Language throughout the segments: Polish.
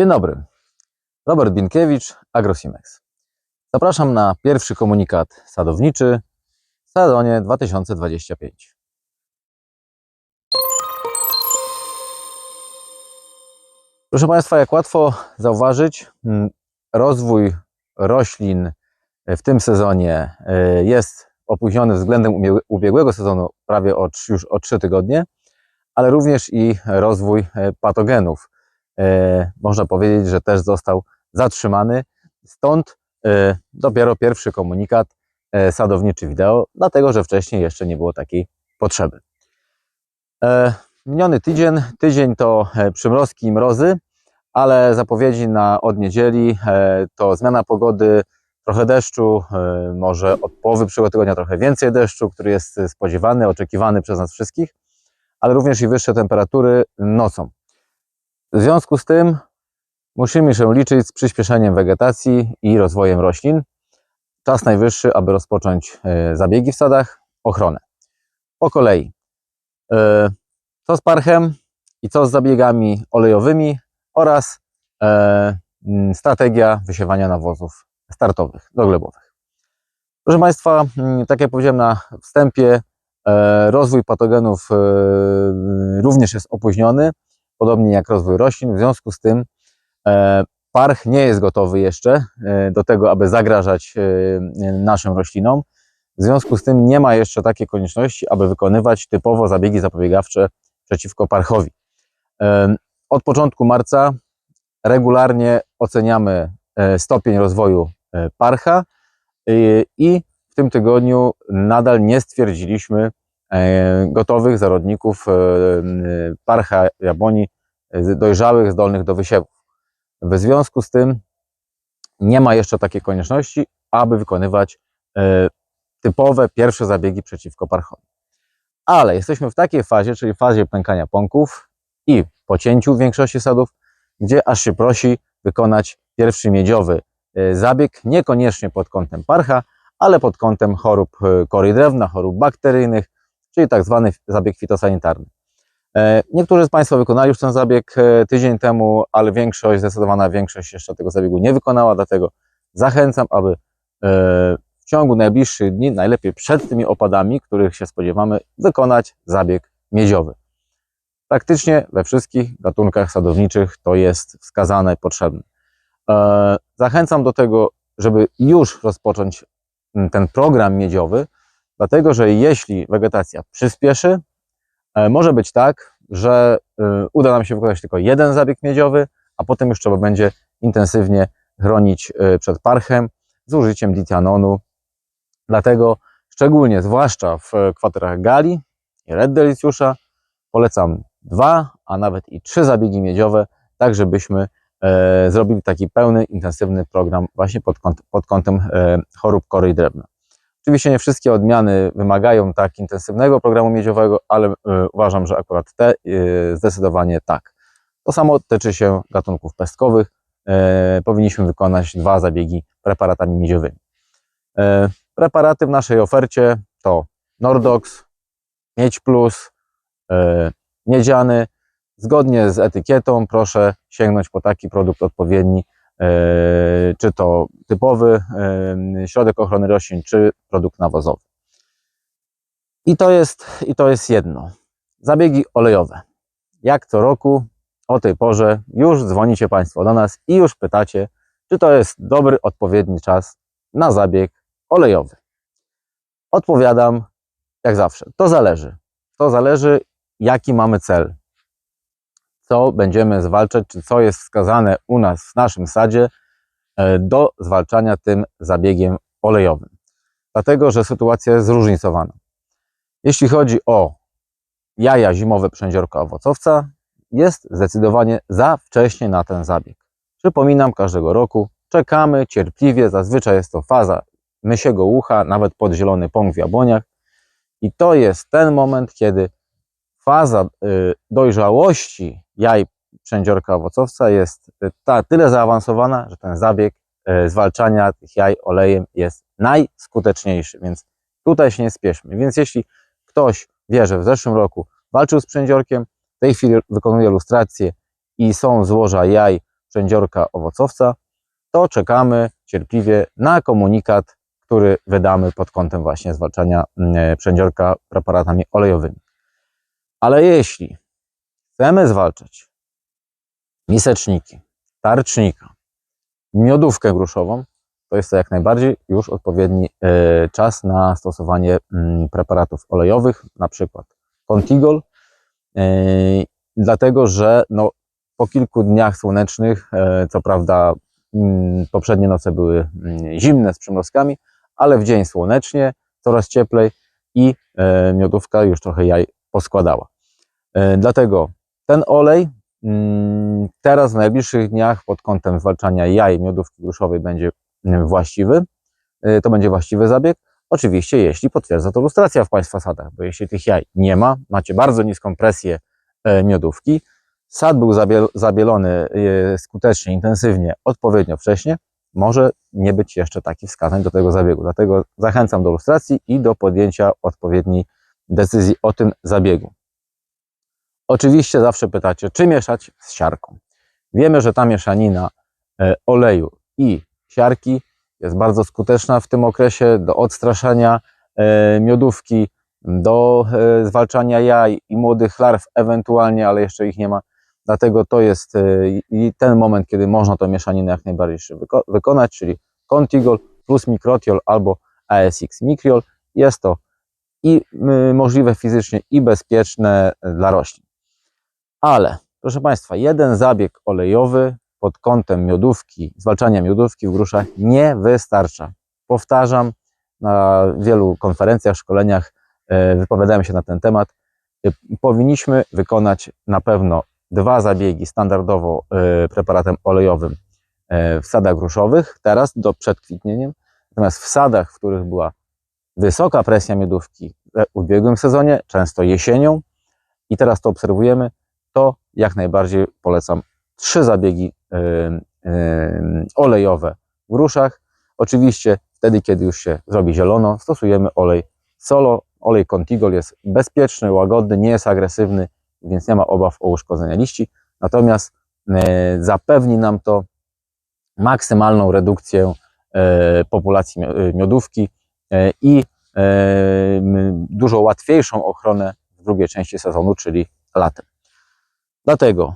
Dzień dobry. Robert Binkiewicz, AgroSimex. Zapraszam na pierwszy komunikat sadowniczy w sezonie 2025. Proszę Państwa, jak łatwo zauważyć, mm, rozwój roślin w tym sezonie e, jest opóźniony względem ubiegłego sezonu prawie o, już o 3 tygodnie, ale również i rozwój e, patogenów. E, Można powiedzieć, że też został zatrzymany. Stąd e, dopiero pierwszy komunikat e, sadowniczy wideo, dlatego że wcześniej jeszcze nie było takiej potrzeby. Miniony tydzień, tydzień to przymrozki i mrozy, ale zapowiedzi na od niedzieli to zmiana pogody, trochę deszczu, może od połowy przyszłego tygodnia trochę więcej deszczu, który jest spodziewany, oczekiwany przez nas wszystkich, ale również i wyższe temperatury nocą. W związku z tym musimy się liczyć z przyspieszeniem wegetacji i rozwojem roślin. Czas najwyższy, aby rozpocząć e, zabiegi w sadach, ochronę. Po kolei. E, Co z parchem i co z zabiegami olejowymi oraz e, strategia wysiewania nawozów startowych, doglebowych. Proszę Państwa, tak jak powiedziałem na wstępie, rozwój patogenów również jest opóźniony podobnie jak rozwój roślin. W związku z tym e, parch nie jest gotowy jeszcze e, do tego, aby zagrażać e, naszym roślinom. W związku z tym nie ma jeszcze takiej konieczności, aby wykonywać typowo zabiegi zapobiegawcze przeciwko parchowi. Od początku marca regularnie oceniamy stopień rozwoju parcha i w tym tygodniu nadal nie stwierdziliśmy gotowych zarodników e, m, parcha jabłoni e, dojrzałych, zdolnych do wysiewów. W związku z tym nie ma jeszcze takiej konieczności, aby wykonywać e, typowe pierwsze zabiegi przeciwko parchowi. Ale jesteśmy w takiej fazie, czyli fazie pękania pąków i pocięciu w większości sadów, gdzie aż się prosi wykonać pierwszy miedziowy e, zabieg, niekoniecznie pod kątem parcha, ale pod kątem chorób e, kory drewna, chorób bakteryjnych, czyli tak zwany zabieg fitosanitarny. E, Niektórzy z Państwa wykonali już ten zabieg e, tydzień temu, ale większość, zdecydowana większość jeszcze tego zabiegu nie wykonała, dlatego zachęcam, aby e, w ciągu najbliższych dni, najlepiej przed tymi opadami, których się spodziewamy, wykonać zabieg miedziowy. Praktycznie we wszystkich gatunkach sadowniczych to jest wskazane potrzebne. Zachęcam do tego, żeby już rozpocząć ten program miedziowy, dlatego że jeśli wegetacja przyspieszy, E, Może być tak, że y, uda nam się wykonać tylko jeden zabieg miedziowy, a potem już trzeba będzie intensywnie chronić y, przed parchem z użyciem ditianonu. Dlatego szczególnie, zwłaszcza w kwaterach gali i red delicjusza, polecam dwa, a nawet i trzy zabiegi miedziowe, tak żebyśmy e, zrobili taki pełny, intensywny program właśnie pod, kąt, pod kątem e, chorób kory i drewna. Oczywiście nie wszystkie odmiany wymagają tak intensywnego programu miedziowego, ale y, uważam, że akurat te y, zdecydowanie tak. To samo tyczy się gatunków pestkowych. E, powinniśmy wykonać dwa zabiegi preparatami miedziowymi. E, preparaty w naszej ofercie to Nordox, Miedź Plus, e, Miedziany. Zgodnie z etykietą proszę sięgnąć po taki produkt odpowiedni, e, czy to typowy e, środek ochrony roślin, czy produkt nawozowy. I to jest, i to jest jedno. Zabiegi olejowe. Jak co roku o tej porze już dzwonicie Państwo do nas i już pytacie, czy to jest dobry, odpowiedni czas na zabieg olejowy. Odpowiadam jak zawsze. To zależy. To zależy, jaki mamy cel. Co będziemy zwalczać, czy co jest wskazane u nas w naszym sadzie e, do zwalczania tym zabiegiem olejowym. Dlatego, że sytuacja jest zróżnicowana. Jeśli chodzi o jaja zimowe przędziorka owocowca, jest zdecydowanie za wcześnie na ten zabieg. Przypominam każdego roku, czekamy cierpliwie, zazwyczaj jest to faza mysiego ucha, nawet pod zielony pąk w jabłoniach. I to jest ten moment, kiedy faza y, dojrzałości jaj przędziorka owocowca jest y, ta, tyle zaawansowana, że ten zabieg y, zwalczania tych jaj olejem jest najskuteczniejszy, więc tutaj się nie spieszmy. Więc jeśli ktoś wie, że w zeszłym roku walczył z przędziorkiem, w tej chwili wykonuje lustrację i są złoża jaj sprzędziorka owocowca, to czekamy cierpliwie na komunikat, który wydamy pod kątem właśnie zwalczania mm, przędziorka preparatami olejowymi. Ale jeśli chcemy zwalczać miseczniki, tarcznika, miodówkę gruszową, to jest to jak najbardziej już odpowiedni e, czas na stosowanie mm, preparatów olejowych, na przykład Contigol, e, dlatego że no, po kilku dniach słonecznych, e, co prawda mm, poprzednie noce były mm, zimne z przymrozkami, ale w dzień słonecznie, coraz cieplej i miodówka już trochę jaj poskładała. Dlatego ten olej teraz w najbliższych dniach pod kątem zwalczania jaj miodówki gruszowej będzie właściwy, y, to będzie właściwy zabieg. Oczywiście, jeśli potwierdza to lustracja w Państwa sadach, bo jeśli tych jaj nie ma, macie bardzo niską presję e, miodówki, sad był zabielony e, skutecznie, intensywnie, odpowiednio wcześnie, może nie być jeszcze takich wskazań do tego zabiegu. Dlatego zachęcam do lustracji i do podjęcia odpowiedniej decyzji o tym zabiegu. Oczywiście zawsze pytacie, czy mieszać z siarką. Wiemy, że ta mieszanina e, oleju i siarki jest bardzo skuteczna w tym okresie do odstraszania e, miodówki, do e, zwalczania jaj i młodych larw ewentualnie, ale jeszcze ich nie ma. Dlatego to jest i ten moment, kiedy można to mieszaninę jak najbardziej wyko wykonać, czyli Contigol plus Microtiol albo ASX Micriol. Jest to i możliwe fizycznie i bezpieczne dla roślin. Ale, proszę Państwa, jeden zabieg olejowy pod kątem miodówki, zwalczania miodówki w gruszach nie wystarcza. Powtarzam, na wielu konferencjach, szkoleniach e, wypowiadałem się na ten temat. E, powinniśmy wykonać na pewno dwa zabiegi standardowo e, preparatem olejowym w sadach gruszowych, teraz do przed kwitnieniem. Natomiast w sadach, w których była wysoka presja miodówki w ubiegłym sezonie, często jesienią, i teraz to obserwujemy, to jak najbardziej polecam trzy zabiegi olejowe w gruszach. Oczywiście wtedy, kiedy już się zrobi zielono, stosujemy olej solo. Olej Contigol jest bezpieczny, łagodny, nie jest agresywny, więc nie ma obaw o uszkodzenie liści. Natomiast e, zapewni nam to maksymalną redukcję e, populacji e, miodówki i dużo łatwiejszą ochronę w drugiej części sezonu, czyli latem. Dlatego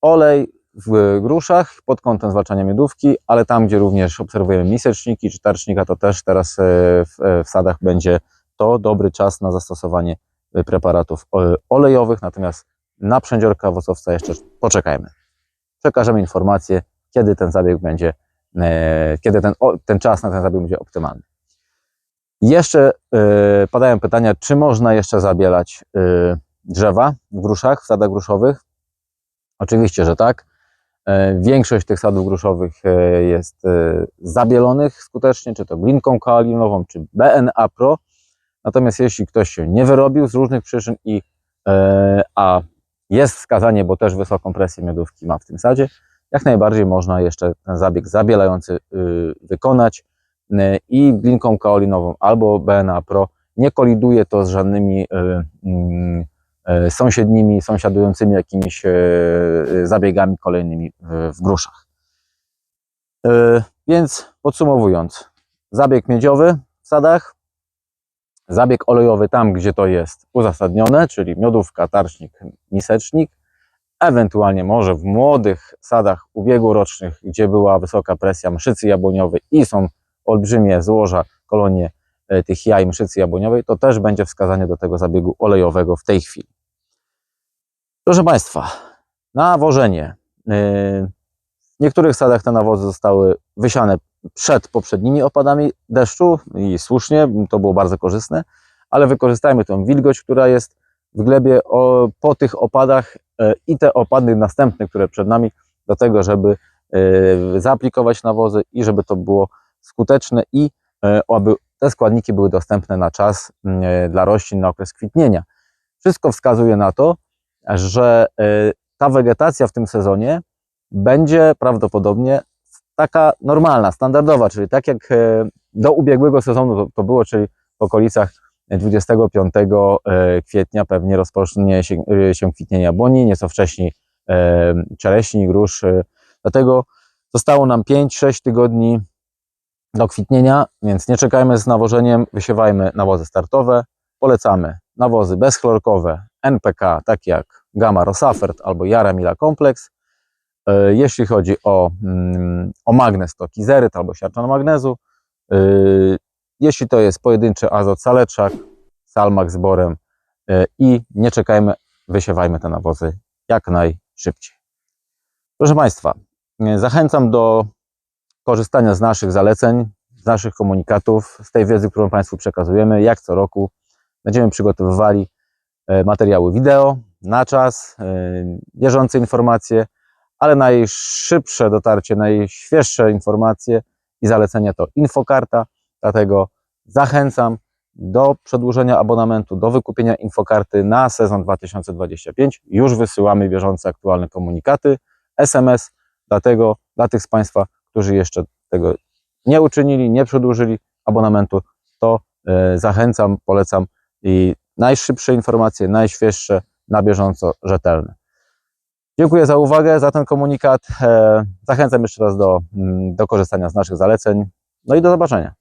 olej w gruszach pod kątem zwalczania miodówki, ale tam, gdzie również obserwujemy miseczniki czy tarcznika, to też teraz e, w, e, w sadach będzie to dobry czas na zastosowanie e, preparatów olejowych, natomiast na przędziorka owocowca jeszcze poczekajmy. Przekażemy informację, kiedy ten zabieg będzie, kiedy ten, ten czas na ten zabieg będzie optymalny. Jeszcze padają pytania, czy można jeszcze zabielać drzewa w gruszach, w sadach gruszowych? Oczywiście, że tak. E, większość tych sadów gruszowych e, jest e, zabielonych skutecznie, czy to glinką koalinową, czy BNA Pro. Natomiast jeśli ktoś się nie wyrobił z różnych przyczyn i a jest wskazanie, bo też wysoką presję miodówki ma w tym sadzie, jak najbardziej można jeszcze ten zabieg zabielający y, wykonać i glinką kaolinową albo BNA Pro nie koliduje to z żadnymi mm, sąsiednimi, sąsiadującymi jakimiś e, e, zabiegami kolejnymi w gruszach. Więc podsumowując, zabieg miedziowy w sadach, zabieg olejowy tam, gdzie to jest uzasadnione, czyli miodówka, tarcznik, misecznik, ewentualnie może w młodych sadach ubiegłorocznych, gdzie była wysoka presja mszycy jabłoniowej i są olbrzymie złoża, kolonie tych jaj mszycy jabłoniowej, to też będzie wskazanie do tego zabiegu olejowego w tej chwili. Proszę Państwa, nawożenie. Y, w niektórych sadach te nawozy zostały wysiane przed poprzednimi opadami deszczu i słusznie, to było bardzo korzystne, ale wykorzystajmy tą wilgoć, która jest w glebie po tych opadach y, i te opady następne, które przed nami, do tego, żeby y, zaaplikować nawozy i żeby to było skuteczne i aby te składniki były dostępne na czas dla roślin na okres kwitnienia. Wszystko wskazuje na to, że y, ta wegetacja w tym sezonie będzie prawdopodobnie taka normalna, standardowa, czyli tak jak y, do ubiegłego sezonu to, to było, czyli w okolicach 25 y, kwietnia pewnie rozpocznie się, się kwitnienie jabłoni, nieco wcześniej czereśni, grusz, Dlatego zostało nam 5-6 tygodni do kwitnienia, więc nie czekajmy z nawożeniem, wysiewajmy nawozy startowe. Polecamy nawozy bezchlorkowe NPK, takie jak Gamma Rosafert albo Jara Mila Complex. E, Jeśli chodzi o, mm, o magnez, to kizeryt albo siarczan magnezu. E, Jeśli to jest pojedynczy azot saleczak, salmak z borem e, i nie czekajmy, wysiewajmy te nawozy jak najszybciej. Proszę Państwa, zachęcam do korzystania z naszych zaleceń, z naszych komunikatów, z tej wiedzy, którą Państwu przekazujemy. Jak co roku będziemy przygotowywali materiały wideo na czas, e, bieżące informacje, ale najszybsze dotarcie, najświeższe informacje i zalecenia to infokarta, dlatego zachęcam do przedłużenia abonamentu, do wykupienia infokarty na sezon 2025. Już wysyłamy bieżące, aktualne komunikaty, SMS, dlatego dla tych z Państwa, którzy jeszcze tego nie uczynili, nie przedłużyli abonamentu, to e, zachęcam, polecam i najszybsze informacje, najświeższe, na bieżąco, rzetelne. Dziękuję za uwagę, za ten komunikat. E, Zachęcam jeszcze raz do, mm, do korzystania z naszych zaleceń. No i do zobaczenia.